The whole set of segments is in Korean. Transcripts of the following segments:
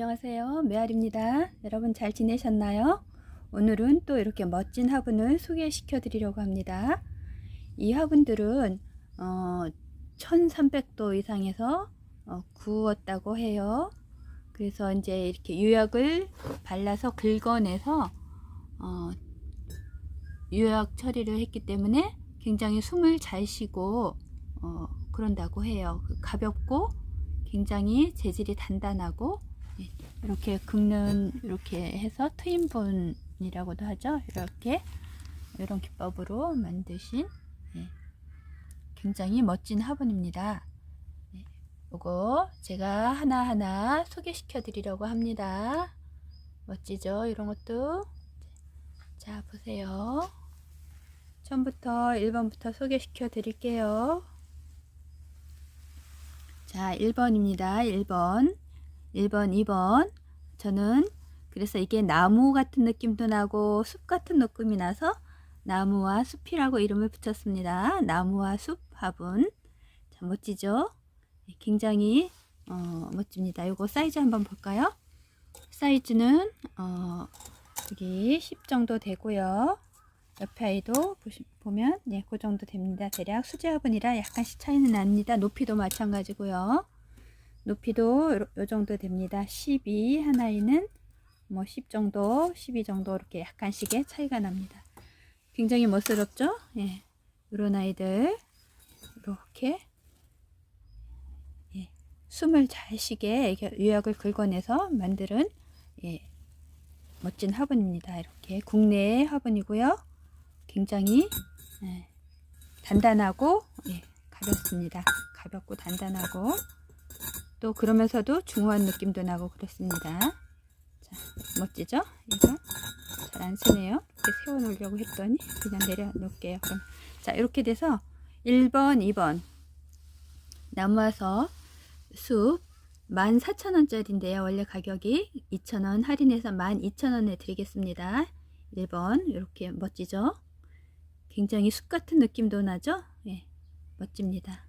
안녕하세요. 메아리입니다. 여러분 잘 지내셨나요? 오늘은 또 이렇게 멋진 화분을 소개시켜 드리려고 합니다. 이 화분들은 어, 1300도 이상에서 어, 구웠다고 해요. 그래서 이제 이렇게 유약을 발라서 긁어내서 어, 유약 처리를 했기 때문에 굉장히 숨을 잘 쉬고 어, 그런다고 해요. 그 가볍고 굉장히 재질이 단단하고 예, 이렇게 긁는 이렇게 해서 트임본이라고도 하죠. 이렇게 이런 기법으로 만드신 예, 굉장히 멋진 화분입니다. 예, 이거 제가 하나하나 소개시켜 드리려고 합니다. 멋지죠? 이런 것도 자 보세요. 처음부터 1번부터 소개시켜 드릴게요. 자, 1번입니다. 1번. 1번, 2번. 저는 그래서 이게 나무 같은 느낌도 나고 숲 같은 느낌이 나서 나무와 숲이라고 이름을 붙였습니다. 나무와 숲 화분. 자, 멋지죠? 네, 굉장히 어, 멋집니다. 이거 사이즈 한번 볼까요? 사이즈는 어, 여기 10 정도 되고요. 옆에 아이도 보시, 보면 네, 그 정도 됩니다. 대략 수제 화분이라 약간씩 차이는 납니다. 높이도 마찬가지고요. 높이도 요, 요 정도 됩니다. 12 하나에는 뭐 10 정도, 12 정도 이렇게 약간씩의 차이가 납니다. 굉장히 멋스럽죠? 예. 이런 아이들 이렇게 예. 숨을 잘 쉬게 유약을 긁어내서 만드는 예. 멋진 화분입니다. 이렇게 국내의 화분이고요. 굉장히 예, 단단하고 예, 가볍습니다. 가볍고 단단하고 또 그러면서도 중후한 느낌도 나고 그렇습니다. 자, 멋지죠? 이거 잘 안 쓰네요. 이렇게 세워 놓으려고 했더니 그냥 내려 놓을게요. 그럼 자 이렇게 돼서 1번, 2번 나무와서 숲 14,000원짜리인데요. 원래 가격이 2,000원 할인해서 12,000원에 드리겠습니다. 1번 이렇게 멋지죠? 굉장히 숲 같은 느낌도 나죠? 예, 멋집니다.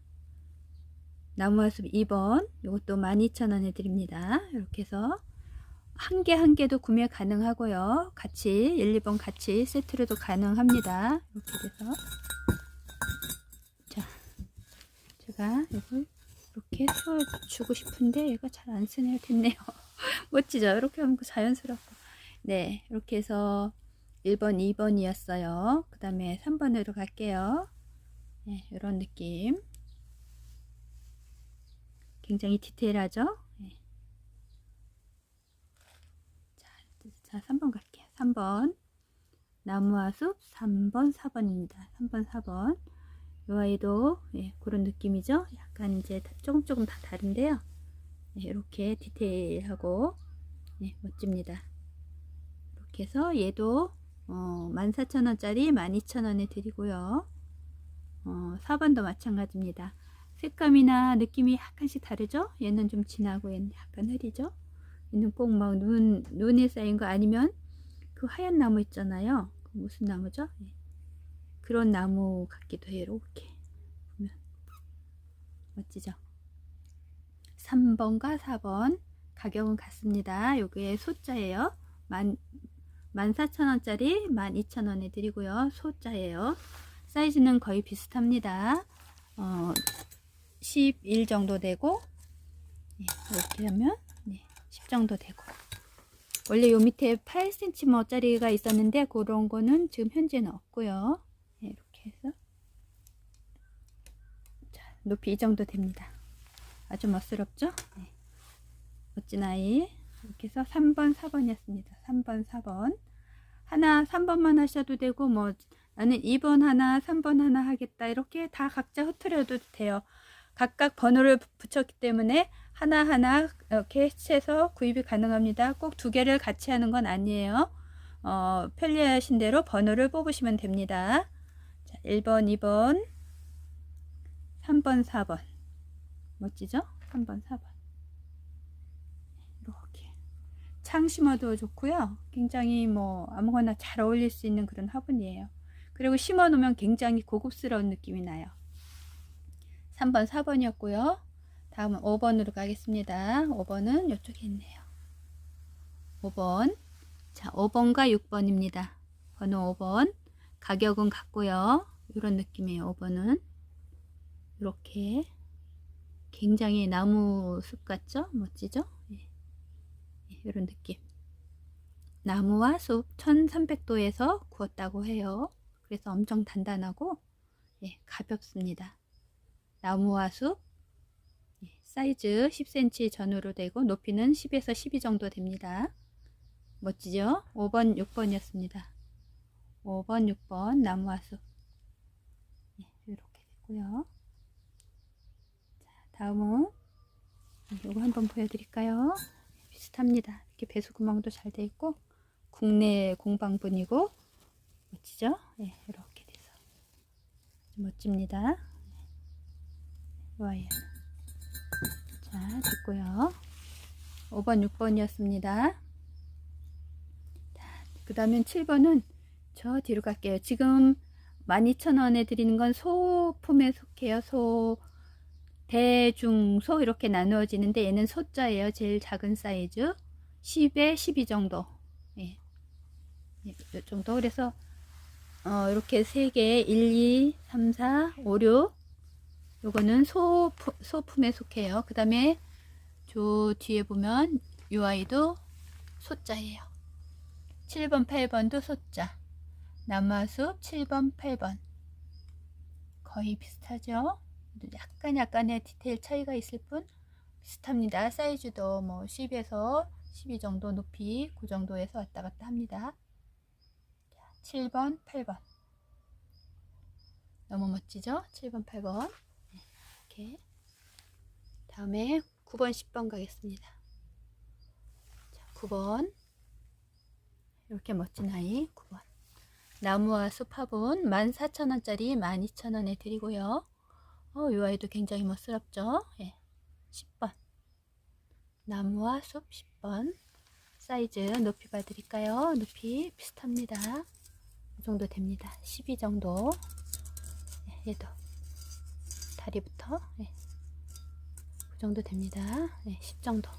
나무와 숲 2번 이것도 12,000원에 드립니다. 이렇게 해서 한 개 한 개도 구매 가능하고요. 같이 1, 2번 같이 세트로도 가능합니다. 이렇게 돼서 자 제가 이걸 이렇게 세워주고 싶은데 얘가 잘 안 쓰네요. 됐네요. 멋지죠? 이렇게 하면 자연스럽고 네 이렇게 해서 1번, 2번이었어요. 그 다음에 3번으로 갈게요. 네, 이런 느낌. 굉장히 디테일하죠? 네. 자, 자, 3번 갈게요. 3번. 나무와 숲 3번, 4번입니다. 3번, 4번. 이 아이도 예, 그런 느낌이죠? 약간 이제 조금 조금 다 다른데요. 네, 이렇게 디테일하고 네, 멋집니다. 이렇게 해서 얘도 어, 14,000원짜리 12,000원에 드리고요. 어, 4번도 마찬가지입니다. 색감이나 느낌이 약간씩 다르죠? 얘는 좀 진하고 얘는 약간 흐리죠? 얘는 꼭 막 눈, 눈에 쌓인 거 아니면 그 하얀 나무 있잖아요. 그 무슨 나무죠? 예. 그런 나무 같기도 해요. 이렇게 보면 멋지죠? 3번과 4번 가격은 같습니다. 요게 소자예요. 만 14,000원짜리 12,000원에 드리고요. 소자예요. 사이즈는 거의 비슷합니다. 어, 11 정도 되고 네, 이렇게 하면 네, 10 정도 되고 원래 요 밑에 8cm 짜리가 있었는데 그런 거는 지금 현재는 없고요. 네, 이렇게 해서 자, 높이 이 정도 됩니다. 아주 멋스럽죠? 네. 멋진 아이 이렇게 해서 3번, 4번이었습니다. 3번, 4번. 하나 3번만 하셔도 되고 뭐 나는 2번 하나, 3번 하나 하겠다. 이렇게 다 각자 흐트려도 돼요. 각각 번호를 붙였기 때문에 하나하나 이렇게 해서 구입이 가능합니다. 꼭 두 개를 같이 하는 건 아니에요. 어, 편리하신 대로 번호를 뽑으시면 됩니다. 자, 1번, 2번, 3번, 4번. 멋지죠? 3번, 4번. 이렇게. 창 심어도 좋고요. 굉장히 뭐 아무거나 잘 어울릴 수 있는 그런 화분이에요. 그리고 심어 놓으면 굉장히 고급스러운 느낌이 나요. 3번, 4번이었고요. 다음은 5번으로 가겠습니다. 5번은 이쪽에 있네요. 5번. 자, 5번과 6번입니다. 번호 5번. 가격은 같고요. 이런 느낌이에요. 5번은. 이렇게 굉장히 나무 숲 같죠? 멋지죠? 예. 이런 느낌. 나무와 숲 1300도에서 구웠다고 해요. 그래서 엄청 단단하고 예, 가볍습니다. 나무와 숲 예, 사이즈 10cm 전후로 되고 높이는 10에서 12 정도 됩니다. 멋지죠? 5번, 6번이었습니다. 5번, 6번 나무와 숲 예, 이렇게 됐고요. 자, 다음은 이거 한번 보여드릴까요? 비슷합니다. 이렇게 배수 구멍도 잘 돼 있고 국내 공방분이고 멋지죠? 예, 이렇게 돼서 멋집니다. 좋아요. 자, 됐고요. 5번, 6번이었습니다. 그 다음엔 7번은 저 뒤로 갈게요. 지금 12,000원에 드리는 건 소품에 속해요. 소, 대중소 이렇게 나누어지는데 얘는 소자예요. 제일 작은 사이즈. 10에 12 정도. 예. 예, 이 정도. 그래서 어, 이렇게 3개 1, 2, 3, 4, 5, 6 요거는 소품, 소품에 속해요. 그 다음에 저 뒤에 보면 요 아이도 소자예요. 7번, 8번도 소자. 남아숲 7번, 8번. 거의 비슷하죠? 약간 약간의 디테일 차이가 있을 뿐 비슷합니다. 사이즈도 뭐 10에서 12 정도 높이 그 정도에서 왔다 갔다 합니다. 7번, 8번. 너무 멋지죠? 7번, 8번. 이렇게. 다음에 9번, 10번 가겠습니다. 자, 9번. 이렇게 멋진 아이 9번. 나무와 숲화분 14,000원짜리 12,000원에 드리고요. 어, 이 아이도 굉장히 멋스럽죠? 예. 10번. 나무와 숲 10번. 사이즈 높이 봐드릴까요? 높이 비슷합니다. 이 정도 됩니다. 12 정도. 예, 얘도. 다리부터. 예. 그 정도 됩니다. 예, 10 정도.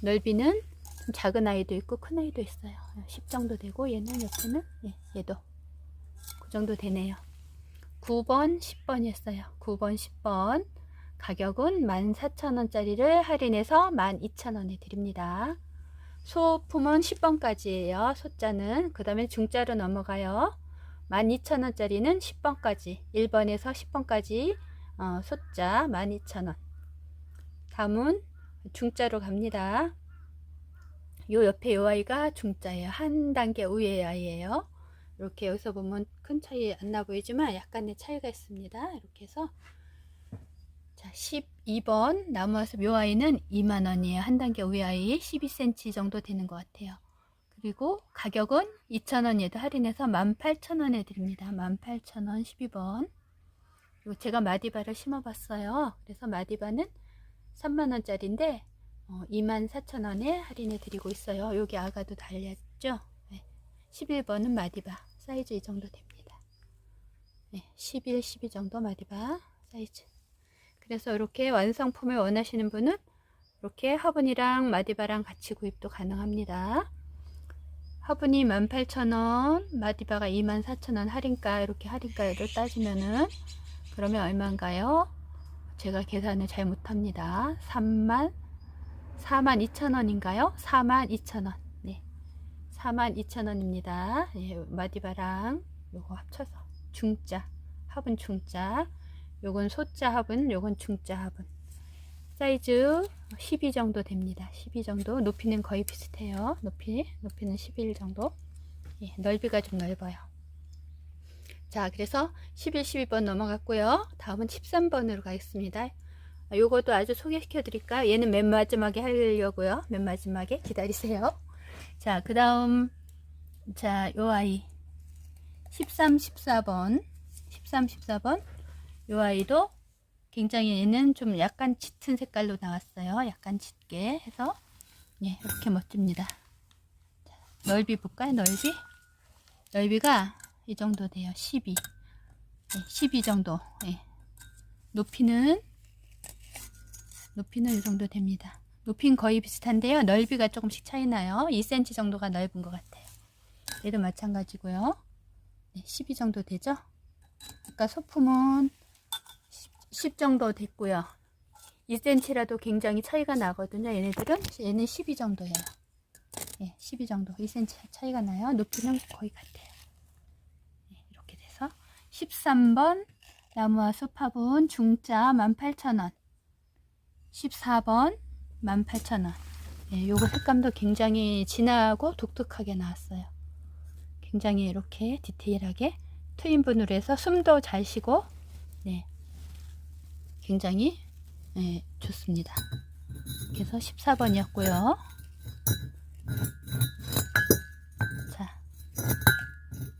넓이는 좀 작은 아이도 있고 큰 아이도 있어요. 10 정도 되고 얘는 옆에는 예, 얘도 그 정도 되네요. 9번, 10번이었어요. 9번, 10번. 가격은 14,000원짜리를 할인해서 12,000원에 드립니다. 소품은 10번까지예요. 소자는. 그 다음에 중자로 넘어가요. 12,000원짜리는 10번까지. 1번에서 10번까지 어, 소자 12,000원. 다음은 중자로 갑니다. 요 옆에 요 아이가 중자예요. 한 단계 위의 아이예요. 이렇게 여기서 보면 큰 차이 안 나 보이지만 약간의 차이가 있습니다. 이렇게 해서 자 12번 나무와숲 요 아이는 2만원이에요. 한 단계 위 아이 12cm 정도 되는 것 같아요. 그리고 가격은 2,000원 얘도 할인해서 18,000원에 드립니다. 18,000원 12번 그리고 제가 마디바를 심어봤어요. 그래서 마디바는 3만원짜리인데 어, 24,000원에 할인해 드리고 있어요. 여기 아가도 달렸죠? 네. 11번은 마디바 사이즈 이 정도 됩니다. 네, 11, 12 정도 마디바 사이즈. 그래서 이렇게 완성품을 원하시는 분은 이렇게 화분이랑 마디바랑 같이 구입도 가능합니다. 화분이 18,000원, 마디바가 24,000원 할인가 이렇게 할인가를 따지면은 그러면 얼마인가요? 제가 계산을 잘 못합니다. 3만 42,000원인가요? 42,000원. 네. 42,000원입니다. 예, 마디바랑 요거 합쳐서 중자, 화분 중자. 요건 소자 화분, 요건 중자 화분. 사이즈 12 정도 됩니다. 12 정도. 높이는 거의 비슷해요. 높이, 높이는 11 정도. 예, 넓이가 좀 넓어요. 자, 그래서 11, 12번 넘어갔고요. 다음은 13번으로 가겠습니다. 요것도 아주 소개시켜 드릴까요? 얘는 맨 마지막에 하려고요. 맨 마지막에 기다리세요. 자, 그 다음, 자, 요 아이. 13, 14번. 13, 14번. 요 아이도 굉장히 얘는 좀 약간 짙은 색깔로 나왔어요. 약간 짙게 해서. 예, 이렇게 멋집니다. 자, 넓이 볼까요? 넓이? 넓이가 이 정도 돼요. 12. 예, 12 정도. 예. 높이는 높이는 이 정도 됩니다. 높이는 거의 비슷한데요. 넓이가 조금씩 차이 나요. 2cm 정도가 넓은 것 같아요. 얘도 마찬가지고요. 네, 12 정도 되죠? 아까 소품은 10, 10 정도 됐고요. 2cm라도 굉장히 차이가 나거든요. 얘네들은 얘는 12 정도예요. 예, 12 정도, 2cm 차이가 나요. 높이는 거의 같아요. 예, 이렇게 돼서 13번 나무와 숲 화분 중짜 18,000원 14번 18,000원 예, 요거 색감도 굉장히 진하고 독특하게 나왔어요. 굉장히 이렇게 디테일하게 트윈분으로 해서 숨도 잘 쉬고 네, 굉장히 예, 좋습니다. 그래서 14번이었고요. 자,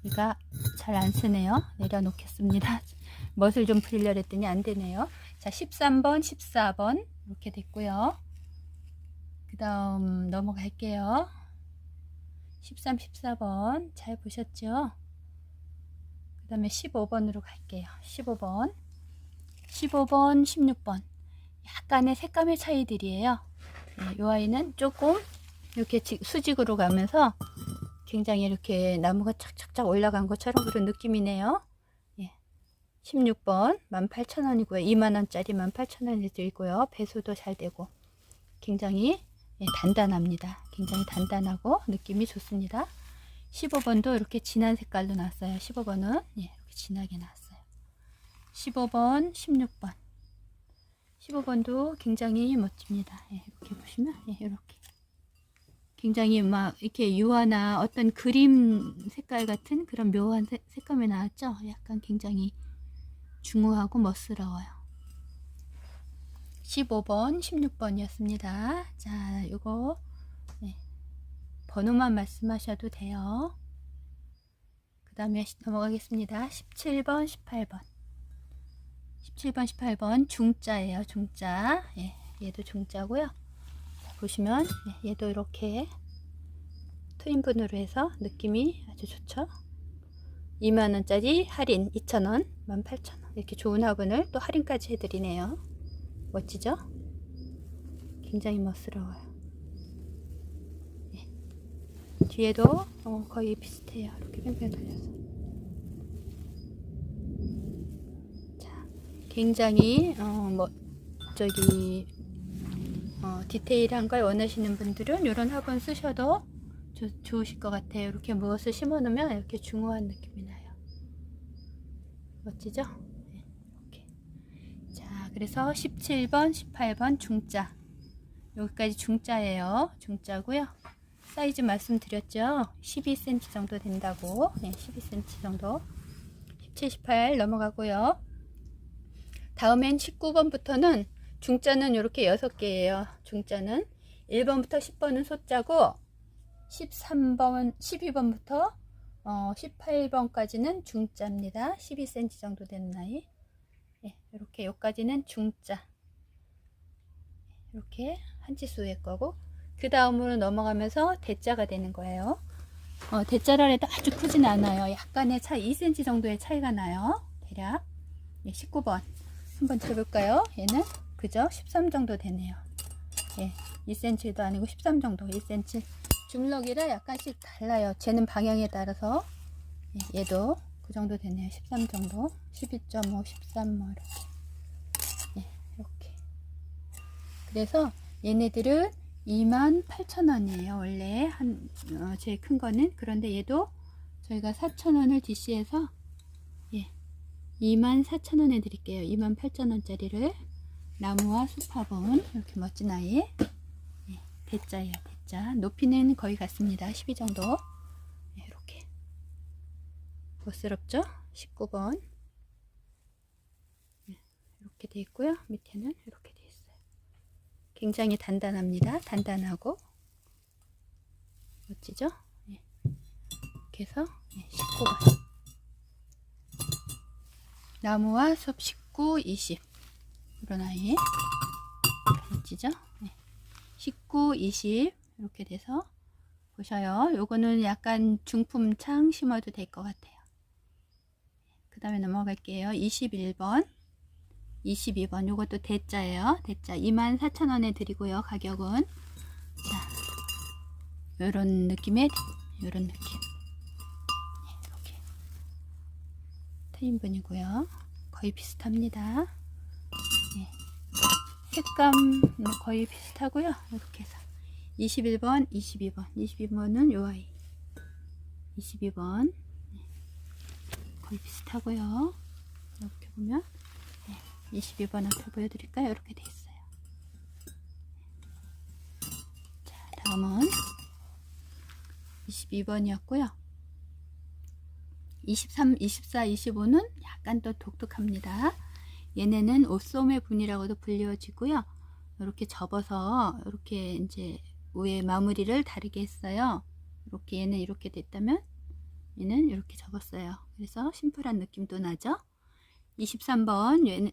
얘가 잘 안 쓰네요. 내려놓겠습니다. 멋을 좀 부리려 했더니 안 되네요. 자, 13번, 14번 이렇게 됐고요. 그 다음 넘어갈게요. 13, 14번 잘 보셨죠? 그 다음에 15번으로 갈게요. 15번, 15번, 16번 약간의 색감의 차이들이에요. 네, 이 아이는 조금 이렇게 지- 수직으로 가면서 굉장히 이렇게 나무가 착착착 올라간 것처럼 그런 느낌이네요. 예. 16번 18,000원이고요. 2만원짜리 18,000원이 들고요. 배수도 잘 되고 굉장히 예, 단단합니다. 굉장히 단단하고 느낌이 좋습니다. 15번도 이렇게 진한 색깔로 나왔어요. 15번은 예, 이렇게 진하게 나왔어요. 15번, 16번. 15번도 굉장히 멋집니다. 예, 이렇게 보시면 예, 이렇게 굉장히 막 이렇게 유화나 어떤 그림 색깔 같은 그런 묘한 색, 색감이 나왔죠. 약간 굉장히 중후하고 멋스러워요. 15번, 16번이었습니다. 자, 요거 네, 번호만 말씀하셔도 돼요. 그 다음에 넘어가겠습니다. 17번, 18번. 17번, 18번 중자예요. 중자. 예, 얘도 중자고요. 자, 보시면 예, 얘도 이렇게 트윈분으로 해서 느낌이 아주 좋죠. 2만원짜리 할인 2,000원, 18,000원. 이렇게 좋은 화분을 또 할인까지 해드리네요. 멋지죠? 굉장히 멋스러워요. 예. 뒤에도 어, 거의 비슷해요. 이렇게 뺑뺑 돌려서. 자, 굉장히 어, 뭐 저기 어, 디테일한 걸 원하시는 분들은 이런 화분 쓰셔도 좋, 좋으실 것 같아요. 이렇게 무엇을 심어 놓으면 이렇게 중후한 느낌이 나요. 멋지죠? 네, 이렇게. 자, 그래서 17번, 18번 중자. 여기까지 중자예요. 중자고요. 사이즈 말씀드렸죠? 12cm 정도 된다고. 네, 12cm 정도. 17, 18 넘어가고요. 다음엔 19번부터는 중자는 이렇게 6개예요. 중자는 1번부터 10번은 소자고 13번, 12번부터 어, 18번까지는 중자입니다. 12cm 정도 되는 나이. 예, 이렇게 여기까지는 중자. 이렇게 한치수의 거고 그 다음으로 넘어가면서 대자가 되는 거예요. 어, 대자라 해도 아주 크진 않아요. 약간의 차이, 2cm 정도의 차이가 나요. 대략. 예, 19번. 한번 들어볼까요? 얘는 그죠? 13 정도 되네요. 예, 2cm도 아니고 13 정도, 2cm. 중력이라 약간씩 달라요. 쟤는 방향에 따라서 예, 얘도 그 정도 되네요. 13 정도, 12.5, 13 뭐 이렇게. 예, 이렇게. 그래서 얘네들은 28,000원이에요. 원래 한 어, 제일 큰 거는 그런데 얘도 저희가 4,000원을 DC해서 예, 24,000원에 드릴게요. 28,000원짜리를 나무와 숲화분 이렇게 멋진 아이 예, 대자예요. 대자 높이는 거의 같습니다. 12 정도 예, 이렇게 멋스럽죠? 19번 예, 이렇게 돼 있고요. 밑에는 이렇게 돼 있어요. 굉장히 단단합니다. 단단하고 멋지죠? 예. 이렇게 해서 예, 19번 나무와 숲 19, 20 이런 아이 멋지죠? 네. 19, 20 이렇게 돼서 보셔요. 요거는 약간 중품 창 심어도 될 것 같아요. 그 다음에 넘어갈게요. 21번 22번 요것도 대자예요. 대자 24,000원에 드리고요. 가격은 자 요런 느낌의 요런 느낌 네, 이렇게 트임분이고요. 거의 비슷합니다. 네. 색감 뭐 거의 비슷하고요. 이렇게 해서 21번, 22번, 22번은 요 아이 22번 네. 거의 비슷하고요. 이렇게 보면 네. 22번 앞에 보여드릴까요? 이렇게 돼 있어요. 자, 다음은 22번이었고요. 23, 24, 25는 약간 더 독특합니다. 얘네는 옷소매 분이라고도 불려지고요. 이렇게 접어서 이렇게 이제 위에 마무리를 다르게 했어요. 이렇게 얘는 이렇게 됐다면 얘는 이렇게 접었어요. 그래서 심플한 느낌도 나죠. 23번 얘는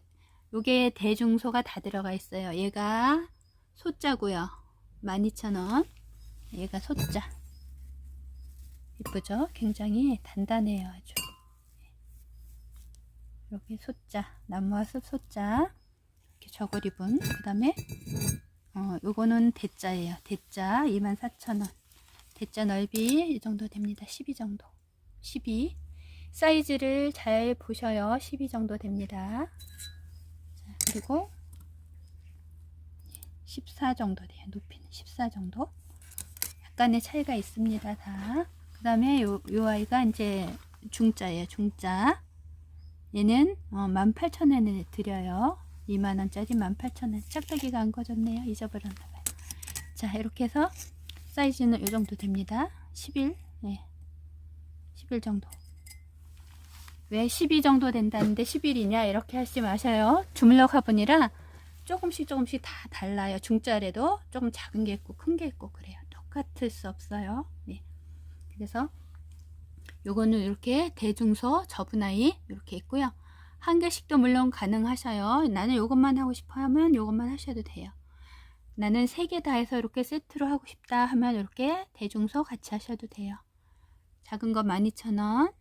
요게 대중소가 다 들어가 있어요. 얘가 소자고요. 12,000원. 얘가 소자. 이쁘죠? 굉장히 단단해요. 아주. 여기 소자, 나무와 숲 소자. 이렇게 저고리분. 그 다음에 어, 요거는 대자예요. 대자 24,000원. 대자 넓이 이 정도 됩니다. 12 정도. 12. 사이즈를 잘 보셔요. 12 정도 됩니다. 자, 그리고 14 정도 돼요. 높이는 14 정도. 약간의 차이가 있습니다. 다. 그 다음에 요, 요 아이가 이제 중자예요. 중자. 얘는 어, 18,000원에 드려요. 2만원짜리 18,000원. 짝대기가 안 꺼졌네요. 잊어버렸나봐요. 자, 이렇게 해서 사이즈는 이 정도 됩니다. 11. 네. 11 정도. 왜 12 정도 된다는데 11이냐? 이렇게 하지 마셔요. 주물럭 화분이라 조금씩 조금씩 다 달라요. 중짜래도 조금 작은 게 있고 큰 게 있고 그래요. 똑같을 수 없어요. 네. 그래서 요거는 이렇게 대중소 접은 아이 이렇게 있고요. 한 개씩도 물론 가능하셔요. 나는 요것만 하고 싶어 하면 요것만 하셔도 돼요. 나는 세 개 다 해서 이렇게 세트로 하고 싶다 하면 이렇게 대중소 같이 하셔도 돼요. 작은 거 12,000원,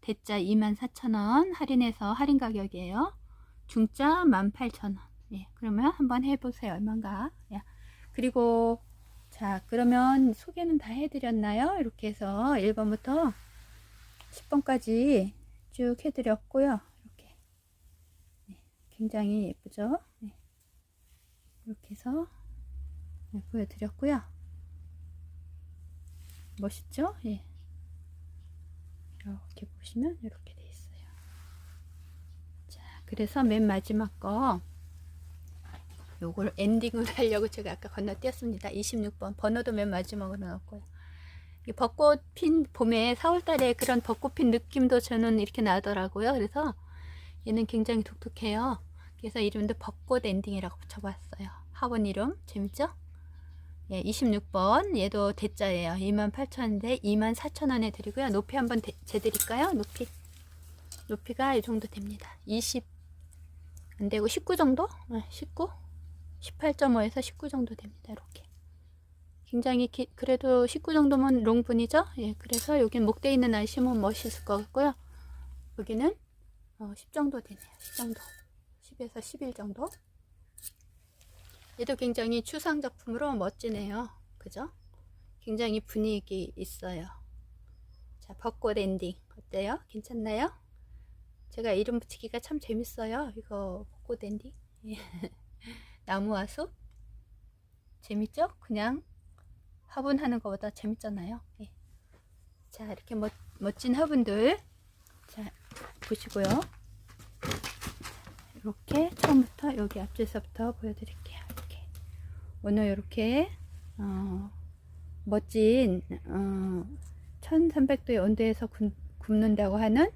대자 24,000원 할인해서 할인 가격이에요. 중자 18,000원. 예, 그러면 한번 해보세요. 얼마인가. 예. 그리고 자, 그러면 소개는 다 해드렸나요? 이렇게 해서 1번부터 10번까지 쭉 해드렸고요. 이렇게. 네, 굉장히 예쁘죠? 네. 이렇게 해서 네, 보여드렸고요. 멋있죠? 예. 이렇게 보시면 이렇게 돼 있어요. 자, 그래서 맨 마지막 거 요걸 엔딩을 하려고 제가 아까 건너뛰었습니다. 26번 번호도 맨 마지막으로 넣었고요. 이 벚꽃 핀 봄에 4월달에 그런 벚꽃 핀 느낌도 저는 이렇게 나더라고요. 그래서 얘는 굉장히 독특해요. 그래서 이름도 벚꽃 엔딩이라고 붙여봤어요. 학원 이름 재밌죠? 예, 26번 얘도 대자예요. 28,000원인데 24,000원에 드리고요. 높이 한번 대, 재드릴까요? 높이 높이가 이 정도 됩니다. 20 안되고 19 정도? 네, 19 18.5에서 19 정도 됩니다. 이렇게 굉장히 기, 그래도 19 정도면 롱분이죠. 예, 그래서 여긴 목대 있는 날 심으면 멋있을 것 같고요. 여기는 어, 10 정도 되네요. 10 정도 10에서 11 정도 얘도 굉장히 추상 작품으로 멋지네요. 그죠? 굉장히 분위기 있어요. 자, 벚꽃 엔딩 어때요? 괜찮나요? 제가 이름 붙이기가 참 재밌어요. 이거 벚꽃 엔딩. 예. 나무와 숲 재밌죠? 그냥 화분하는 것보다 재밌잖아요. 예. 자 이렇게 멋, 멋진 화분들 자 보시고요. 이렇게 처음부터 여기 앞쪽에서부터 보여드릴게요. 이렇게 오늘 이렇게 어, 멋진 어, 1300도의 온도에서 굽, 굽는다고 하는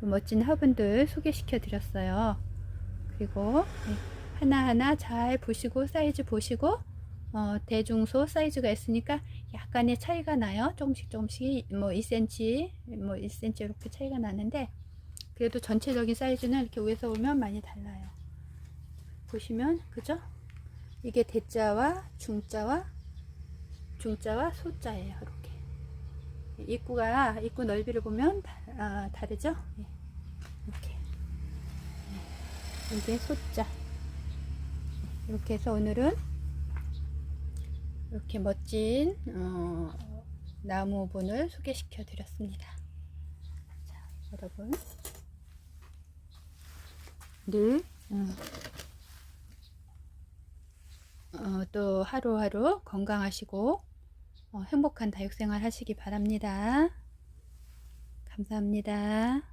그 멋진 화분들 소개시켜 드렸어요. 그리고 예. 하나하나 잘 보시고 사이즈 보시고 어, 대중소 사이즈가 있으니까 약간의 차이가 나요. 조금씩 조금씩 뭐 2cm, 뭐 1cm 이렇게 차이가 나는데 그래도 전체적인 사이즈는 이렇게 위에서 보면 많이 달라요. 보시면 그죠? 이게 대자와 중자와 중자와 소자예요. 이렇게 입구가 입구 넓이를 보면 다, 아, 다르죠? 예. 이렇게 이게 소자. 이렇게 해서 오늘은 이렇게 멋진 어, 나무분을 소개시켜 드렸습니다. 자, 여러분 늘 어, 어, 또 하루하루 건강하시고 어, 행복한 다육생활 하시기 바랍니다. 감사합니다.